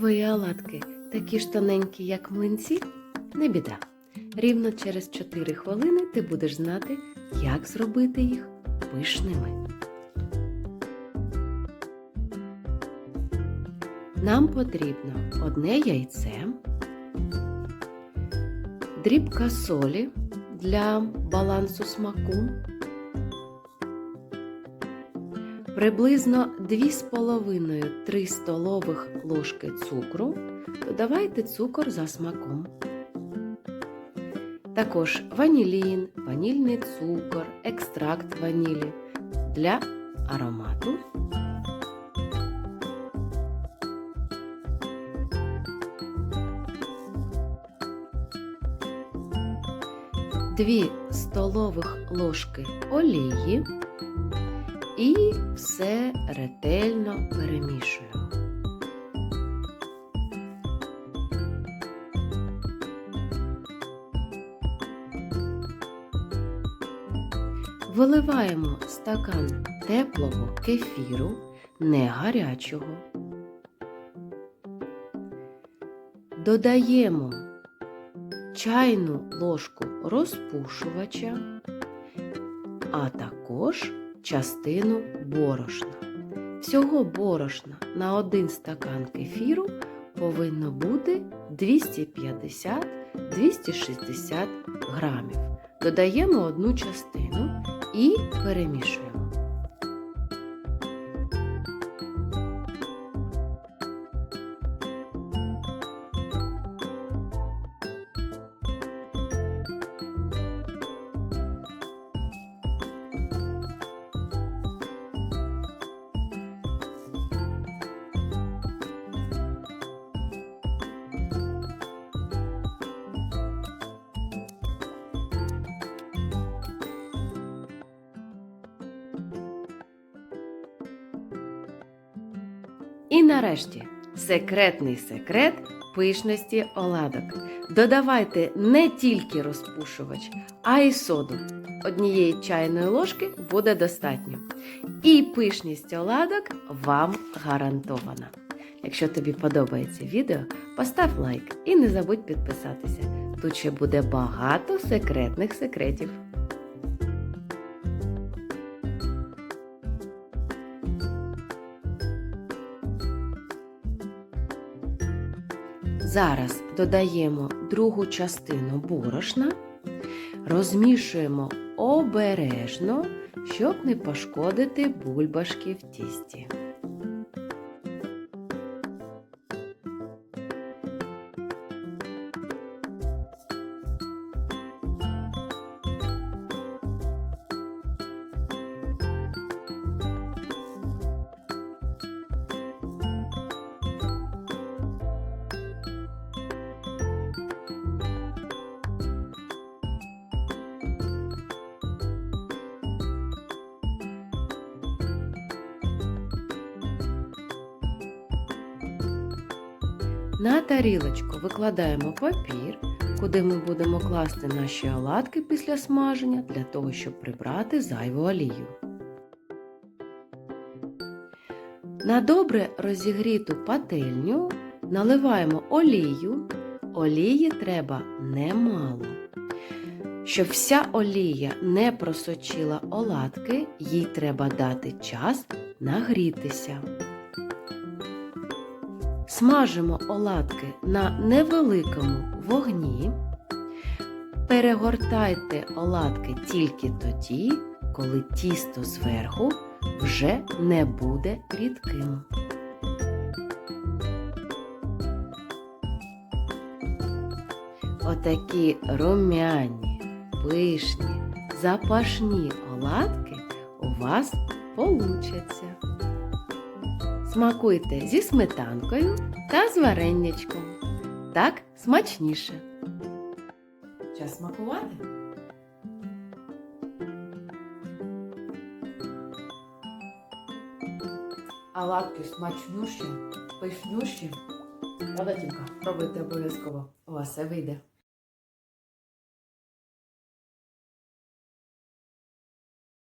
твої оладки такі ж тоненькі, як млинці? Не біда. Рівно через 4 хвилини ти будеш знати, як зробити їх пишними. Нам потрібно одне яйце, дрібка солі для балансу смаку, приблизно 2,5-3 столових ложки цукру. Додавайте цукор за смаком. Також ванілін, ванільний цукор, екстракт ванілі для аромату. Дві столових ложки олії і все ретельно перемішуємо. Виливаємо стакан теплого кефіру, не гарячого. Додаємо чайну ложку розпушувача, а також частину борошна. Всього борошна на один стакан кефіру повинно бути 250-260 грамів. Додаємо одну частину і перемішуємо. І нарешті секретний секрет пишності оладок. Додавайте не тільки розпушувач, а й соду. Однієї чайної ложки буде достатньо. І пишність оладок вам гарантована. Якщо тобі подобається відео, постав лайк і не забудь підписатися. Тут ще буде багато секретних секретів. Зараз додаємо другу частину борошна, розмішуємо обережно, щоб не пошкодити бульбашки в тісті. На тарілочку викладаємо папір, куди ми будемо класти наші оладки після смаження для того, щоб прибрати зайву олію. На добре розігріту пательню наливаємо олію. Олії треба немало. Щоб вся олія не просочила оладки, їй треба дати час нагрітися. Смажимо оладки на невеликому вогні. Перегортайте оладки тільки тоді, коли тісто зверху вже не буде рідким. Отакі румяні, пишні, запашні оладки у вас получаться. Смакуйте зі сметанкою та з вареннячком. Так смачніше. Час смакувати. Оладки смачнющі, пишнющі. Правда, Тімка? Пробуйте обов'язково. У вас все вийде.